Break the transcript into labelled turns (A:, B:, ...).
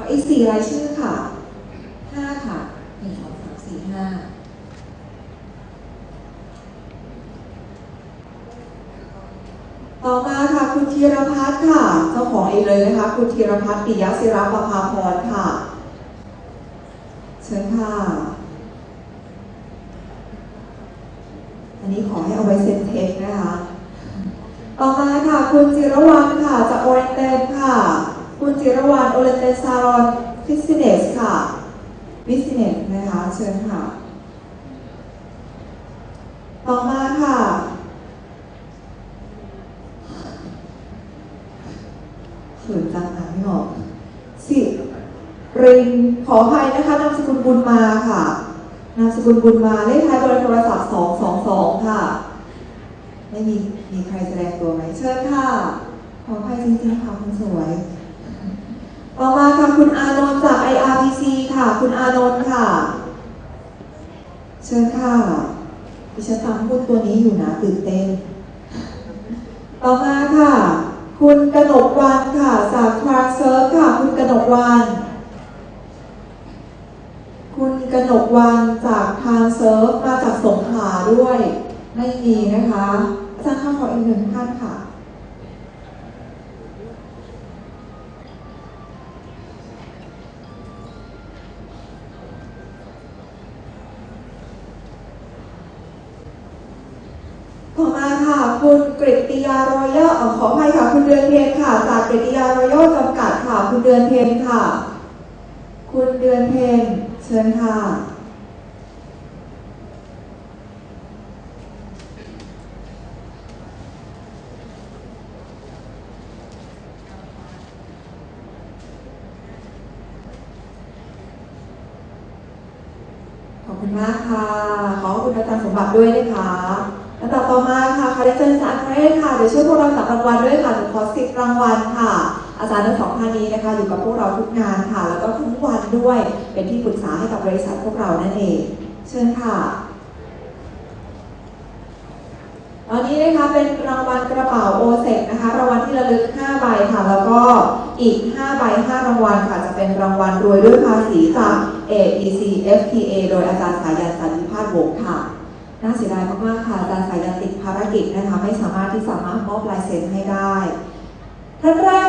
A: ออีกสี่รายชื่อค่ะห้าค่ะหนึ่งสองสามสี่ห้าต่อมาค่ะคุณธีรพัฒน์ค่ะ เจ้าของเองเลยนะคะ คุณธีรพัฒน์ปิยศิรประภาพรค่ะ เชิญค่ะ อันนี้ขอให้เอาไว้เซ็นเทคนะคะ ต่อมาค่ะ คุณจิรวรรณค่ะจากโอเรนเตนค่ะ คุณจิรวรรณโอเรนเตซารอนฟิสเนสค่ะฟิสเนสนะคะ เชิญค่ะ ต่อมาค่ะ เขินจังอ่านไม่ออกสิรินขออภัยนะคะนามสกุลบุญมาค่ะนามสกุลบุญมาเลขท้ายเบอร์โทรศัพท์222 ค่ะ ไม่มีมีใครแสดงตัวไหมเชิญค่ะ ขออภัยจริงๆค่ะคุณสวย ต่อมาค่ะคุณอานนท์จาก IRPC ค่ะ คุณอานนท์ค่ะ เชิญค่ะดิฉันฟังพูดตัวนี้อยู่นะตื่นเต้น ต่อมาค่ะ คุณกนกวันค่ะจากทรานเซิร์ฟค่ะ คุณกนกวันคุณกนกวันจากทรานเซิร์ฟมาจากสงขลาด้วย ไม่มีนะคะอาจารย์ข้าขออีกหนึ่งท่านค่ะ กฤติยารอยัลเอ่อขออภัยค่ะ คุณเดือนเพ็ญค่ะ จากกฤติยารอยัลจำกัดค่ะ คุณเดือนเพ็ญค่ะ คุณเดือนเพ็ญเชิญค่ะ ขอบคุณมากค่ะ ขอบคุณอาจารย์สมบัติด้วยนะคะ ลำดับต่อมาค่ะขอได้เชิญอาจารย์คเรค่ะเดี๋ยวช่วยพวกเราจับรางวัลด้วยค่ะหนูขอสิบรางวัลค่ะ อาจารย์ทั้งสองท่านนี้นะคะอยู่กับพวกเราทุกงานค่ะ แล้วก็ทุกวันด้วยเป็นที่ปรึกษาให้กับบริษัทพวกเรานั่นเอง เชิญค่ะตอนนี้นะคะเป็นรางวัลกระเป๋าโอเซกนะคะรางวัลที่ระลึก 5 ใบค่ะ แล้วก็อีก 5 ใบ 5 รางวัลค่ะ จะเป็นรางวัลรวยด้วยภาษีจาก AEC FTA โดยอาจารย์สายันสันติพาสวงศ์ค่ะ น่าเสียดายมากๆค่ะอาจารย์สายันติดภารกิจนะคะไม่สามารถที่สามารถมอบลายเซ็นให้ได้ท่านแรก